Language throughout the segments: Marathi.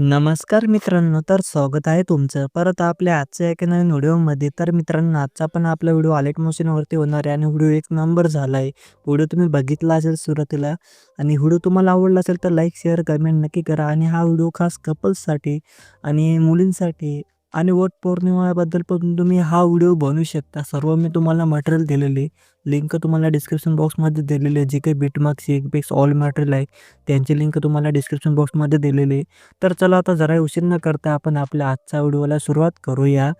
नमस्कार मित्रांनो तर स्वागत आहे तुमचं. परत आपल्या आजच्या एका नवीन व्हिडिओमध्ये. तर मित्रांनो आजचा पण आपला व्हिडिओ आलेट मोशनवरती होणार आहे आणि व्हिडिओ एक नंबर झाला आहे. व्हिडिओ तुम्ही बघितला असेल सुरुवातीला आणि व्हिडिओ तुम्हाला आवडला असेल तर लाईक शेअर कमेंट नक्की करा. आणि हा व्हिडिओ खास कपल्ससाठी आणि मुलींसाठी आणि वट पौर्णिमाबद्दल पण तुम्ही हा व्हिडिओ बनवू शकता. सर्व मी तुम्हाला मटेरियल दिलेले लिंक तुम्हाला डिस्क्रिप्शन बॉक्समध्ये दिलेली आहे. जे काही बीटमार्क शेकबेक्स ऑल मटेरियल आहे त्यांची लिंक तुम्हाला डिस्क्रिप्शन बॉक्समध्ये दिलेली आहे. तर चला आता जरा उशीर न करता आपण आपल्या आजच्या व्हिडिओला सुरुवात करूया.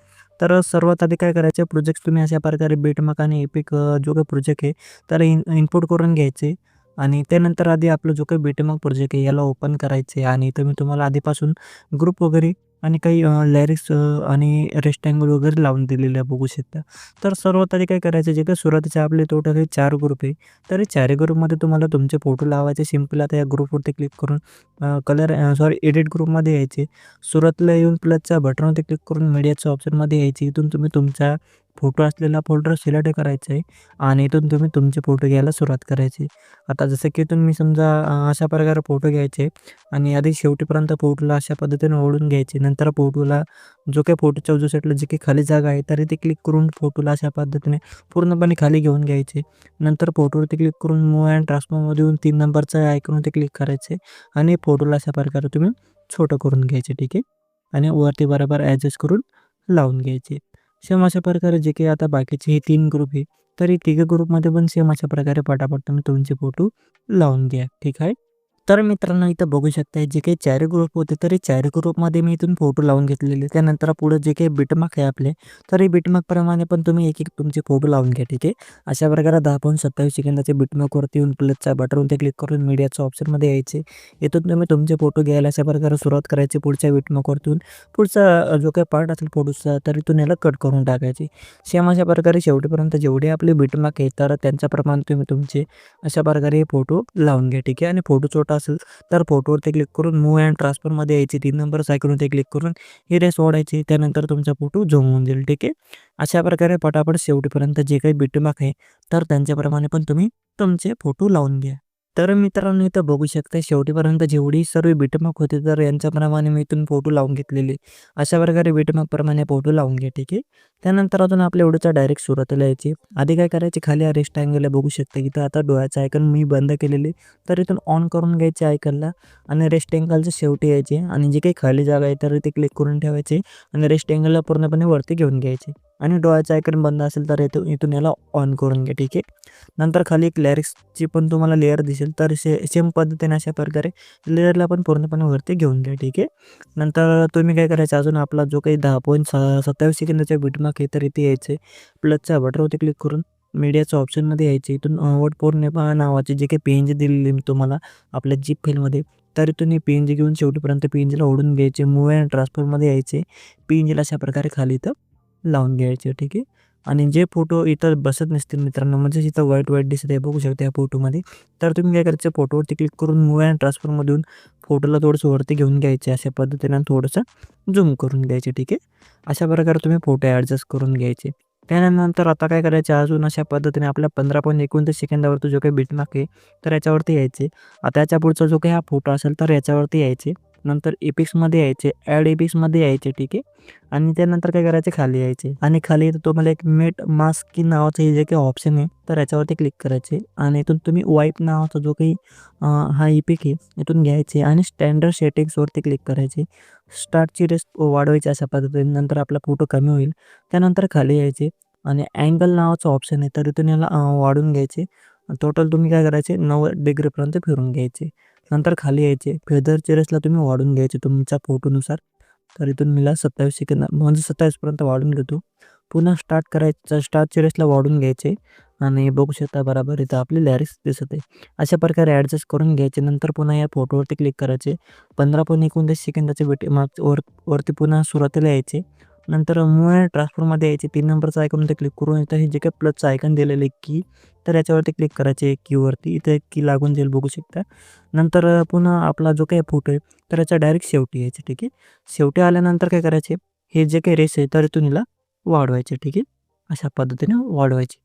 तर सर्वात आधी काय करायचे प्रोजेक्ट तुम्ही अशा प्रकारे बिटमार्क आणि एपिक जो काही प्रोजेक्ट आहे त्याला इन इनपुट करून घ्यायचे. आणि त्यानंतर आधी आपलं जो काही बेटमक प्रोजेक्ट आहे याला ओपन करायचे. आणि इथं मी तुम्हाला आधीपासून ग्रुप वगैरे आणि काही लॅरिक्स आणि रेस्टँगल वगैरे लावून दिलेले आहे बघू शकता. तर सर्वात आधी काय करायचं जे काही सुरुवातीचे आपले टोटल हे चार ग्रुप आहे. तर हे चारही ग्रुपमध्ये तुम्हाला तुमचे फोटो लावायचे सिंपल आता या ग्रुपवरती क्लिक करून कलर सॉरी एडिट ग्रुपमध्ये यायचे. सुरुवातीला येऊन प्लसच्या बटनवरती क्लिक करून मीडियाच्या ऑप्शनमध्ये यायचे. इथून तुम्ही तुमचा फोटो असलेला फोल्डर सिलेक्ट करायचा आहे आणि इथून तुम्ही तुमचे फोटो घ्यायला सुरुवात करायची. आता जसं की इथून मी समजा अशा प्रकारे फोटो घ्यायचे आणि आधी शेवटीपर्यंत फोटोला अशा पद्धतीने ओढून घ्यायचे. नंतर फोटोला जो काही फोटोच्या उजू साईडला जी काही खाली जागा आहे तरी ते क्लिक करून फोटोला अशा पद्धतीने पूर्णपणे खाली घेऊन घ्यायचे. नंतर फोटोवरती क्लिक करून मूव अँड ट्रान्सफॉर्ममध्ये येऊन तीन नंबरचा आयकॉनवरती क्लिक करायचे आणि फोटोला अशा प्रकारे तुम्ही छोटं करून घ्यायचे ठीक आहे? आणि वरती बरोबर ॲडजस्ट करून लावून घ्यायचे. सेम अशा प्रकारे जे काही आता बाकीचे हे तीन ग्रुप आहे तर हे ग्रुपमध्ये पण सेम अशा प्रकारे पटापट तुम्ही तुमचे फोटो लावून घ्या. ठीक आहे? तर मित्रांनो इथं बघू शकता जे काही चार ग्रुप होते तर हे चार ग्रुपमध्ये मी इथून फोटो लावून घेतलेले. त्यानंतर पुढे जे काही बिटमार्क आहे आपले तर हे प्रमाणे पण तुम्ही एक एक तुमचे फोटो लावून घ्या ठीक आहे? अशा प्रकारे दहा पॉईंट सत्तावीस सेकंदाचे बिटमार्कवरती येऊन प्लसच्या बटनवरती क्लिक करून मीडियाच्या ऑप्शनमध्ये यायचे. इथून तुम्ही तुमचे फोटो घ्यायला अशा प्रकारे सुरुवात करायची पुढच्या बिटमार्कवरतून पुढचा जो काही पार्ट असेल फोटोचा तर इथून याला कट करून टाकायचे. सेम अशा प्रकारे शेवटीपर्यंत जेवढे आपले बिटमार्क आहे तर त्यांच्याप्रमाणे तुम्ही तुमचे अशा प्रकारे हे फोटो लावून घ्या ठीक आहे? आणि फोटो छोटा असेल तर फोटोवरती क्लिक करून मूव अँड ट्रान्सफरमध्ये यायचे. तीन नंबर सायकलवरती क्लिक करून ही रेस त्यानंतर तुमचा फोटो झूम होऊन जाईल. ठीक आहे? अशा प्रकारे पटापट शेवटीपर्यंत जे काही बिटमार्क आहे तर त्यांच्याप्रमाणे पण तुम्ही तुमचे फोटो लावून घ्या. तर मित्रांनो इथं बघू शकता शेवटीपर्यंत जेवढी सर्व बिटमार्क होते तर यांच्याप्रमाणे मी इथून फोटो लावून घेतलेले. अशा प्रकारे बिटमार्कप्रमाणे फोटो लावून घ्या ठीक आहे? त्यानंतर अजून आपल्या एवढंचा डायरेक्ट सुरुवातीला यायची. आधी काय करायचे खाली हा रेस्ट अँगल बघू शकता इथं आता डोळ्याचं आयकन मी बंद केलेले तर इथून ऑन करून घ्यायचे आयकनला आणि रेस्ट अँगलच्या शेवटी यायचे आणि जे काही खाली जागा आहे तर ते क्लिक करून ठेवायचे आणि रेस्ट अँगलला पूर्णपणे वरती घेऊन घ्यायचे. आणि डोळ्याचा आयकन बंद असेल तर इथून इथून याला ऑन करून घ्या ठीक आहे? नंतर खाली एक लॅरिक्सची पण तुम्हाला लेअर दिसेल तर से सेम पद्धतीने अशा प्रकारे लेअरला पण पूर्णपणे वरती घेऊन घ्या ठीक आहे? नंतर तुम्ही काय करायचं अजून आपला जो काही दहा पॉईंट स सत्तावीस सेकंदाचा बिटमार्क आहे तर इथे यायचे प्लसच्या बटरवरती क्लिक करून मीडियाच्या ऑप्शनमध्ये यायचे इथून वट पौर्णिमा नावाचे जे काही पी एन जी दिलेली मी तुम्हाला आपल्या जीप फेलमध्ये तर इथून हे पी एन जी घेऊन शेवटीपर्यंत पी एन जीला ओढून घ्यायचे. मूव अँड ट्रान्सफरमध्ये यायचे. पी एन जीला अशा प्रकारे खाली इथं लावून घ्यायचे ठीक आहे. आणि जे फोटो इथं बसत नसतील मित्रांनो म्हणजे इथं व्हाईट व्हाईट दिसत आहे बघू शकता या फोटोमध्ये तर तुम्ही काय करायचं फोटोवरती क्लिक करून मूव अँड ट्रान्सफरमधून फोटोला थोडंसं वरती घेऊन घ्यायचे अशा पद्धतीने थोडंसं झूम करून घ्यायचे ठीक आहे. अशा प्रकारे तुम्ही फोटो ॲडजस्ट करून घ्यायचे. त्यानंतर आता काय करायचे अजून अशा पद्धतीने आपल्या पंधरा पॉईंट एकोणतीस सेकंदावरती जो काही बिटमार्क आहे तर याच्यावरती यायचे. आता याच्या पुढचा जो काही हा फोटो असेल तर याच्यावरती यायचे. नंतर एपिक्समध्ये यायचे ॲड एपिक्समध्ये यायचे ठीक आहे? आणि त्यानंतर काय करायचे? खाली यायचे. आणि खाली येतं तुम्हाला एक मेट मास्क की नावाचं हे जे काही ऑप्शन आहे तर याच्यावरती क्लिक करायचे. आणि इथून तुम्ही वाईप नावाचा जो काही हा इपिक आहे इथून घ्यायचे. आणि स्टँडर्ड सेटिंग्सवरती क्लिक करायचे. स्टार्टची रेस वाढवायची अशा पद्धतीने नंतर आपला फोटो कमी होईल. त्यानंतर खाली यायचे. आणि अँगल नावाचं ऑप्शन आहे तर इथून याला वाढून घ्यायचे. टोटल तुम्ही काय करायचे? नव्वद डिग्रीपर्यंत फिरून घ्यायचे. नंतर खाली यायचे. फेदर रेसला तुम्ही वाढून घ्यायचे तुमच्या फोटोनुसार. तर इथून मला सत्तावीस सेकंद म्हणजे सत्तावीसपर्यंत वाढून घेतो. पुन्हा स्टार्ट करायचं स्टार्ट रेसला वाढून घ्यायचे. आणि बघू शकता बरोबर इथं आपली लॅरिक्स दिसत आहे. अशा प्रकारे ॲडजस्ट करून घ्यायचे. नंतर पुन्हा या फोटोवरती क्लिक करायचे. पंधरा पण एकोणतीस सेकंदाचे भेट माग वर वरती पुन्हा सुरुवातीला यायचे. नंतर मुळे ट्रान्सफरमध्ये यायचे. तीन नंबरचं आयकॉनमध्ये क्लिक करून इथं हे जे काही प्लसचं आयकॉन दिलेलं आहे की तर याच्यावरती क्लिक करायचे कीवरती इथं इथे की लागून जाईल बघू शकता. नंतर पुन्हा आपला जो काही फोटो आहे तर याच्या डायरेक्ट शेवटी यायचे ठीक आहे? शेवटी आल्यानंतर काय करायचे? हे जे काही रेस आहे तर इथून हिला वाढवायचे ठीक आहे? अशा पद्धतीने वाढवायचे.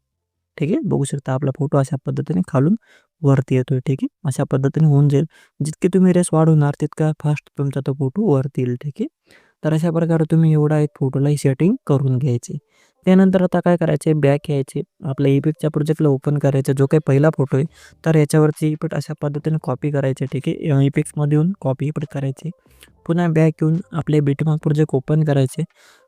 ठीक आहे? बघू शकता आपला फोटो अशा पद्धतीने खालून वरती येतोय ठीक आहे? अशा पद्धतीने होऊन जाईल. जितके तुम्ही रेस वाढवणार तितका फास्ट तुमचा तो फोटो वरती येईल ठीक आहे? तर अशा प्रकारे तुम्ही एवढा एक फोटोलाही सेटिंग करून घ्यायची. त्यानंतर आता काय करायचे? बॅक यायचे आपल्या इफेक्टच्या प्रोजेक्टला ओपन करायचा. जो काही पहिला फोटो आहे तर याच्यावरती इपिट अशा पद्धतीने कॉपी करायचे ठीक आहे? इफेक्ट्समध्ये येऊन कॉपी इपिट करायची. पुन्हा बॅक येऊन आपले बीटमार्क प्रोजेक्ट ओपन करायचे.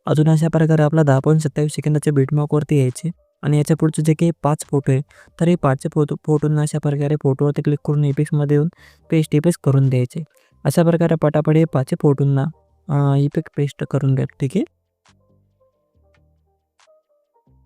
अजून अशा प्रकारे आपला दहा पॉईंट सत्तावीस सेकंदाच्या बीटमार्कवरती यायचे. आणि याच्या पुढचे जे काही पाच फोटो आहे तर हे पाचचे फोटो फोटोंना अशा प्रकारे फोटोवरती क्लिक करून इपिक्समध्ये येऊन पेस्ट इफेक्ट करून द्यायचे. अशा प्रकारे पटापट हे पाचही फोटोंना इफेक्ट पेस्ट करून द्या ठीक आहे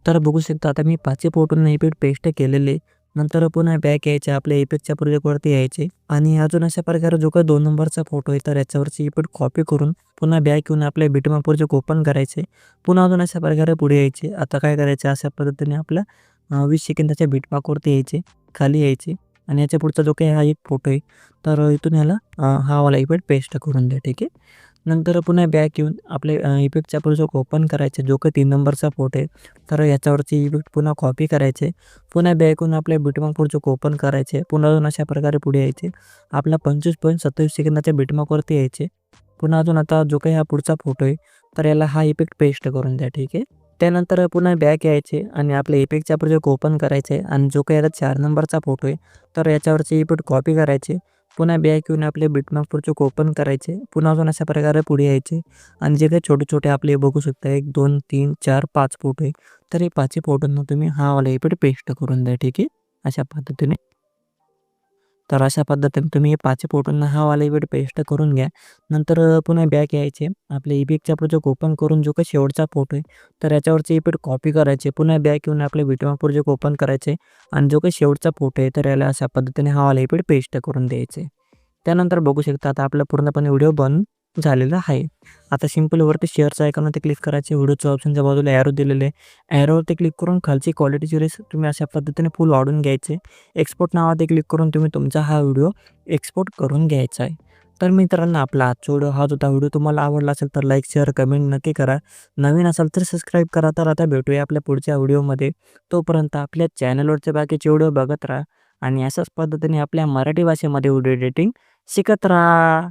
तर बघू शकता आता मी पाचही फोटोंना इफेक्ट पेस्ट केलेले. नंतर पुन्हा बॅक यायचे आपल्या इफेक्टच्या प्रोजेक्टवरती यायचे. आणि अजून अशा प्रकारे जो काही दोन नंबरचा फोटो आहे तर याच्यावरची इफेक्ट कॉपी करून पुन्हा बॅक येऊन आपल्या बिटमा प्रोजेक्ट ओपन करायचे पुन्हा अजून अशा प्रकारे पुढे यायचे. आता काय करायचे अशा पद्धतीने आपल्या वीस सेकंदाच्या बिटमाकवरती यायचे खाली यायचे. आणि याच्या पुढचा जो काही हा एक फोटो आहे तर इथून याला हा वाला इफेक्ट पेस्ट करून द्या ठीक आहे. नंतर पुन्हा बॅक येऊन आपले इफेक्टच्या जो ओपन करायचे जो काही तीन नंबरचा फोटो आहे तर याच्यावरची इफेक्ट पुन्हा कॉपी करायचे. पुन्हा बॅक येऊन आपल्या बीटमार्क जो ओपन करायचे पुन्हा अजून अशा प्रकारे पुढे यायचे. आपला पंचवीस पॉईंट सत्तावीस सेकंदाच्या बीटमार्कवरती यायचे. पुन्हा अजून आता जो काही हा पुढचा फोटो आहे तर याला हा इफेक्ट पेस्ट करून द्या ठीक आहे? त्यानंतर पुन्हा बॅक यायचे आणि आपल्या इफेक्टचा प्रोजेक्ट ओपन करायचे आणि जो काही याला चार नंबरचा फोटो आहे तर याच्यावरचे इफेक्ट कॉपी करायचे. पुन्हा बॅक येऊन आपले बीटमार्क प्रोजेक्ट ओपन करायचे. पुन्हा अजून अशा प्रकारे पुढे यायचे. आणि जे काही छोटे छोटे आपले बघू शकता एक दोन तीन चार पाच फोटो आहे. तर हे पाचही फोटोंना तुम्ही हा वाला इफेक्ट पेस्ट करून द्या ठीक आहे? अशा पद्धतीने. तर अशा पद्धतीने तुम्ही पाचशे पाचही फोटोंना हा वाला इफेक्ट पेस्ट करून घ्या. नंतर पुन्हा बॅक यायचे आपले इफेक्टचा प्रोजेक्ट ओपन करून जो काही शेवटचा फोटो आहे तर याच्यावरचे इफेक्ट कॉपी करायचे. पुन्हा बॅक येऊन आपले विटमा प्रोजेक्ट ओपन करायचे आणि जो काही शेवटचा फोटो आहे तर याला अशा पद्धतीने हा वाला इफेक्ट पेस्ट करून द्यायचे. त्यानंतर बघू शकता आता आपला पूर्णपणे व्हिडिओ बंद झालेला आहे. आता सिंपल वरती शेअरचं आयकॉनवरती क्लिक करायचे. व्हिडिओच्या ऑप्शनच्या बाजूला ॲरो दिलेले आहे. ॲरोवरती क्लिक करून खालची क्वालिटीची रेस तुम्ही अशा पद्धतीने फुल वाढून घ्यायचे. एक्सपोर्ट नावावरती क्लिक करून तुम्ही तुमचा हा व्हिडिओ एक्सपोर्ट करून घ्यायचा आहे. तर मित्रांनो आपला आजचा व्हिडिओ हाच होता. व्हिडिओ तुम्हाला आवडला असेल तर लाईक शेअर कमेंट नक्की करा. नवीन असाल तर सबस्क्राईब करा. तर आता भेटूया आपल्या पुढच्या व्हिडिओमध्ये तोपर्यंत आपल्या चॅनलवरचे बाकीचे व्हिडिओ बघत राहा. आणि अशाच पद्धतीने आपल्या मराठी भाषेमध्ये व्हिडिओ एडिटिंग शिकत राहा.